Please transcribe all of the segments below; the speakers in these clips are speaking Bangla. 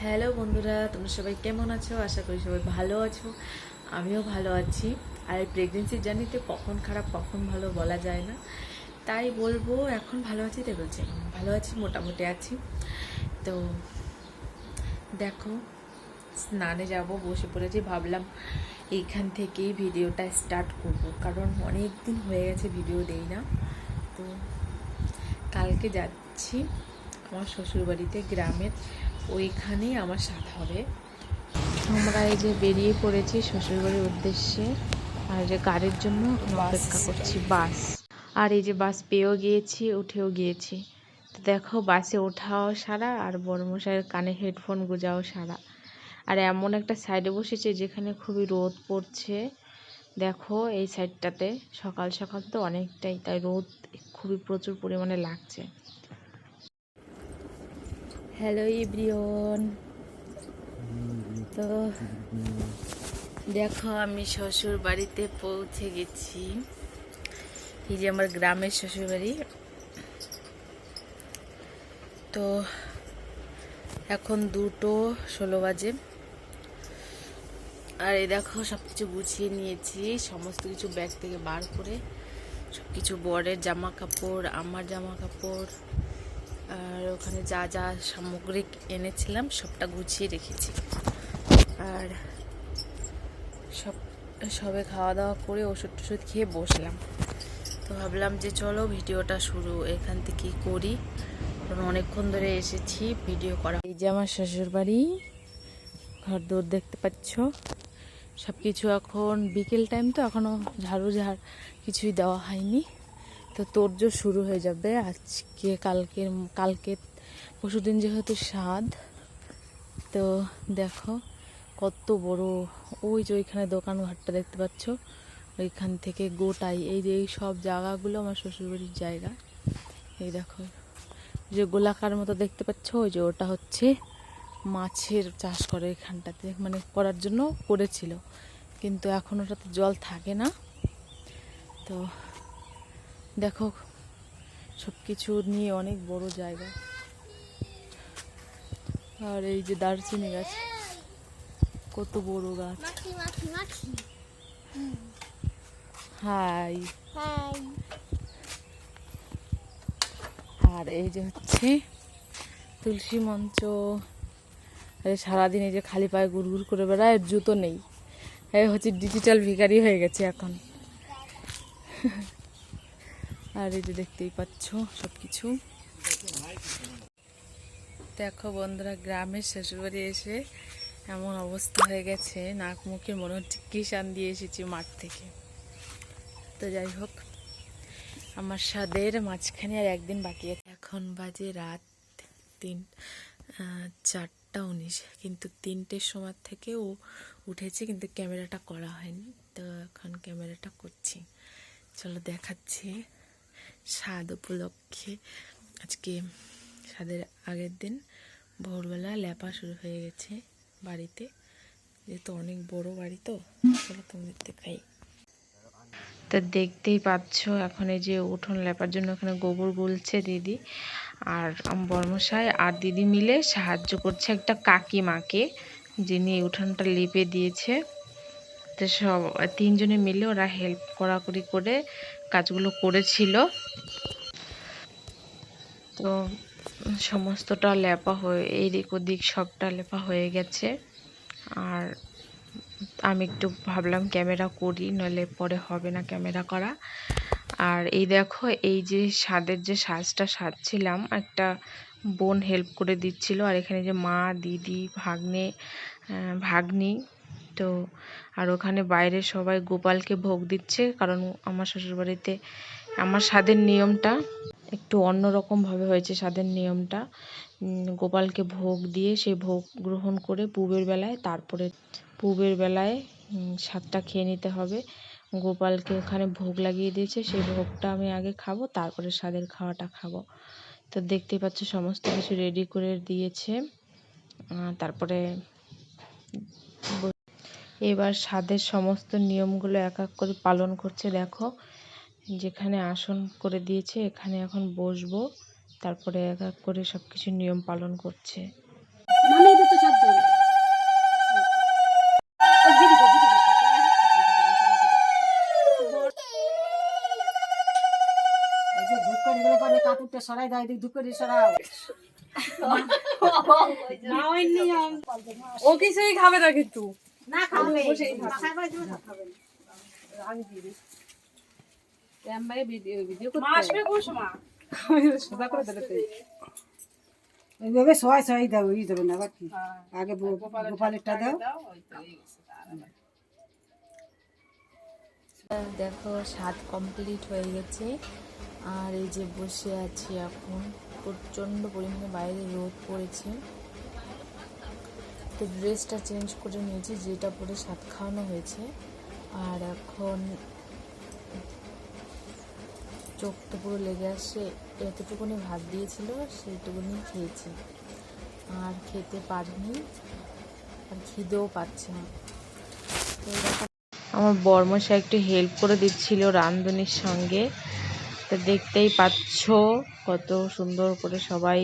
হ্যালো বন্ধুরা, তোমরা সবাই কেমন আছো? আশা করি সবাই ভালো আছো। আমিও ভালো আছি। আর এই প্রেগনেন্সির জার্নিতে কখন খারাপ, কখন ভালো বলা যায় না। তাই বলব, এখন ভালো আছি তাই বলছি ভালো আছি, মোটামুটি আছি। তো দেখো, স্নানে যাব, বসে পড়েছি, ভাবলাম এইখান থেকেই ভিডিওটা স্টার্ট করব। কারণ অনেক দিন হয়ে গেছে, ভিডিও দেই না। তো কালকে যাচ্ছি। আমার শ্বশুরবাড়িতে গ্রামের ওইখানেই আমার সাথ হবে। আমরা এই যে বেরিয়ে পড়েছি শ্বশুরবাড়ির উদ্দেশ্যে আর যে গাড়ির জন্য অপেক্ষা করছি বাস। আর এই যে বাস পেয়েও গিয়েছি উঠেও গিয়েছি। তো দেখো বাসে ওঠাও সারা আর বড়মশাইয়ের কানে হেডফোন গুজাও সারা। আর এমন একটা সাইডে বসেছে যেখানে খুবই রোদ পড়ছে। দেখো এই সাইডটাতে সকাল সকাল তো অনেকটাই তাই রোদ খুবই প্রচুর পরিমাণে লাগছে। হ্যালো ইব্রিয়ন। তো দেখো, আমি শ্বশুর বাড়িতে পৌঁছে গেছি। এই যে আমার গ্রামের শ্বশুর বাড়ি তো এখন দুটো ষোলো বাজে। আর এই দেখো সব কিছু গুছিয়ে নিয়েছি, সমস্ত কিছু ব্যাগ থেকে বার করে। সব কিছু বরের জামা কাপড় আমার জামা কাপড় আর ওখানে যা যা সামগ্রী এনেছিলাম, সবটা গুছিয়ে রেখেছি। আর সব, সবে খাওয়া দাওয়া করে ওষুধ টষুধ খেয়ে বসলাম। তো ভাবলাম যে চলো ভিডিওটা শুরু, এখান থেকে করি। কারণ অনেকক্ষণ ধরে এসেছি, ভিডিও করা এই যে আমার শ্বশুর বাড়ি, ঘর দৌড় দেখতে পাচ্ছ। সব কিছু এখন বিকেল টাইম তো এখনও ঝাড়ু ঝাড় কিছুই দেওয়া হয়নি। তো তোর্য শুরু হয়ে যাবে আজকে, কালকে কালকে পরশুদিন যেহেতু স্বাদ, তো দেখো কত বড় ওই যে ওইখানে দোকান ঘাটটা দেখতে পাচ্ছ, ওইখান থেকে গোটাই, এই যে এই সব জায়গাগুলো আমার শ্বশুরবাড়ির জায়গা। এই দেখো যে গোলাকার মতো দেখতে পাচ্ছ, ওই যে ওটা হচ্ছে মাছের চাষ করে এখানটাতে মানে করার জন্য করেছিল। কিন্তু এখন ওটাতে জল থাকে না। তো দেখো সব কিছু নিয়ে অনেক বড় জায়গা। আর এই যে দারচিনি গাছ কত বড় গাছ। হাই। আর এই যে হচ্ছে তুলসী মঞ্চ। সারাদিন এই যে খালি পায়ে গুড় গুড় করে বেড়ায় জুতো নেই। এই হচ্ছে ডিজিটাল ভিখারি হয়ে গেছে এখন। আর এই যে দেখতেই পাচ্ছ সব কিছু দেখো বন্ধুরা, গ্রামের শ্বশুরবাড়ি এসে এমন অবস্থা হয়ে গেছে, নাক মুখে মনে হচ্ছে কিষান দিয়ে এসেছি মাঠ থেকে। তো যাই হোক, আমার স্বাদের মাঝখানে আর একদিন বাকি আছে। এখন বাজে রাত তিন চারটা উনিশ, কিন্তু তিনটের সময় থেকে ও উঠেছে, কিন্তু ক্যামেরাটা করা হয়নি। তো এখন ক্যামেরাটা করছি। চলো দেখাচ্ছি। স্বাদ উপলক্ষে। আজকে স্বাদের আগের দিন ভোরবেলা ল্যাপা শুরু হয়ে গেছে বাড়িতে। যেহেতু অনেক বড় বাড়ি তো তোমাদের দেখাই। তা দেখতেই পাচ্ছ, এখন এই যে উঠোন লেপার জন্য এখানে গোবর গুলছে দিদি আর বর্মশাই আর দিদি মিলে সাহায্য করছে একটা কাকিমাকে, যিনি উঠোনটা লেপে দিয়েছে। তো সব তিনজনে মিলে ওরা হেল্প করাকরি করে কাজগুলো করেছিল। তো সমস্তটা লেপা হয়ে এইদিক ওদিক সবটা লেপা হয়ে গেছে। আর আমি একটু ভাবলাম ক্যামেরা করি, নইলে পরে হবে না ক্যামেরা করা। আর এই দেখো, এই যে স্বাদের যে সাজটা সাজছিলাম, একটা বোন হেল্প করে দিচ্ছিল। আর এখানে যে মা, দিদি, ভাগ্নে ভাগ্নি তো আর ওখানে বাইরে সবাই গোপালকে ভোগ দিচ্ছে, কারণ আমার শ্বশুরবাড়িতে আমার স্বাদের নিয়মটা একটু অন্যরকমভাবে হয়েছে স্বাদের নিয়মটা। গোপালকে ভোগ দিয়ে সেই ভোগ গ্রহণ করে পুবের বেলায়, তারপরে পুবের বেলায় স্বাদটা খেয়ে নিতে হবে। গোপালকে ওখানে ভোগ লাগিয়ে দিয়েছে, সেই ভোগটা আমি আগে খাব, তারপরে স্বাদের খাওয়াটা খাব। তো দেখতেই পাচ্ছ সমস্ত কিছু রেডি করে দিয়েছে। তারপরে এবার স্বাদের সমস্ত নিয়মগুলো এক এক করে পালন করছে দেখো। যেখানে আসন করে দিয়েছে এখানে এখন বসবো। তারপরে এক এক করে সব কিছু নিয়ম পালন করছে। ও কিছুই খাবে না কিন্তু। না খাবে ভিডিও ভিডিও করতে আমি সোজা করে দিলে এইভাবে সবাই সবাই দাও ই দেবে না আবার আগে গোপালেরটা দাও। দেখো স্বাদ কমপ্লিট হয়ে গেছে। আর এই যে বসে আছি এখন প্রচণ্ড পরিমাণে বাইরে রোদ পড়েছে। তো ড্রেসটা চেঞ্জ করে নিয়েছি, যেটা পরে স্বাদ খাওয়ানো হয়েছে। আর এখন চোখ তো পুরো লেগে আসছে, এতটুকুনি ভাত দিয়েছিল, সেইটুকুনি খেয়েছি। আর খেতে পারিনি, আর খিদেও পাচ্ছে না। তো আমার বর্মশা একটু হেল্প করে দিচ্ছিল রান্ধনির সঙ্গে। তো দেখতেই পাচ্ছ কত সুন্দর করে সবাই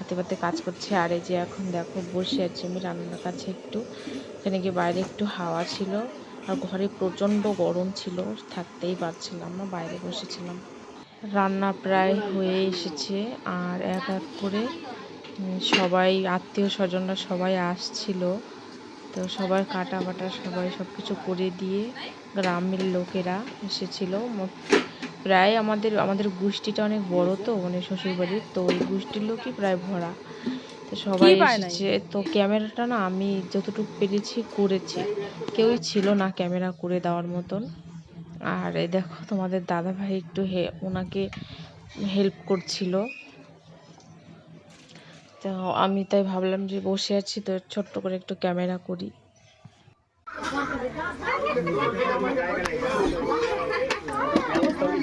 হাতে পাতে কাজ করছে। আর এই যে এখন দেখো বসে আছি আমি রান্নার কাছে একটু। এখানে গিয়ে বাইরে একটু হাওয়া ছিল আর ঘরে প্রচণ্ড গরম ছিল, থাকতেই পারছিলাম না, বাইরে বসেছিলাম। রান্না প্রায় হয়ে এসেছে আর এক এক করে সবাই, আত্মীয় স্বজনরা সবাই আসছিল। তো সবার কাটা বাটা সবাই সব কিছু করে দিয়ে গ্রামের লোকেরা এসেছিল। প্রায় আমাদের আমাদের গোষ্ঠীটা অনেক বড় তো মানে শ্বশুরবাড়ির তো ওই গোষ্ঠীর লোকই প্রায় ভরা। তো সবাই এসেছে তো ক্যামেরাটা না আমি যতটুকু পেরেছি করেছি। কেউই ছিল না ক্যামেরা করে দেওয়ার মতন। আর এই দেখো তোমাদের দাদা ভাই একটু হে ওনাকে হেল্প করছিল। তো আমি তাই ভাবলাম যে বসে আছি তো ছোট্ট করে একটু ক্যামেরা করি।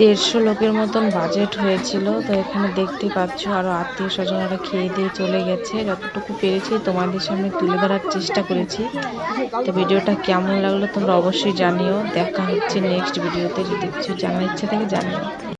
দেড়শো লোকের মতন বাজেট হয়েছিল। তো এখানে দেখতে পাচ্ছ আরও আত্মীয় স্বজনরা খেয়ে দিয়ে চলে গেছে। যতটুকু পেরেছি তোমাদের সামনে তুলে ধরার চেষ্টা করেছি। তো ভিডিওটা কেমন লাগল তোমরা অবশ্যই জানিও। দেখা হচ্ছে নেক্সট ভিডিওতে যদি কিছু জানার ইচ্ছে থাকে, জানিও।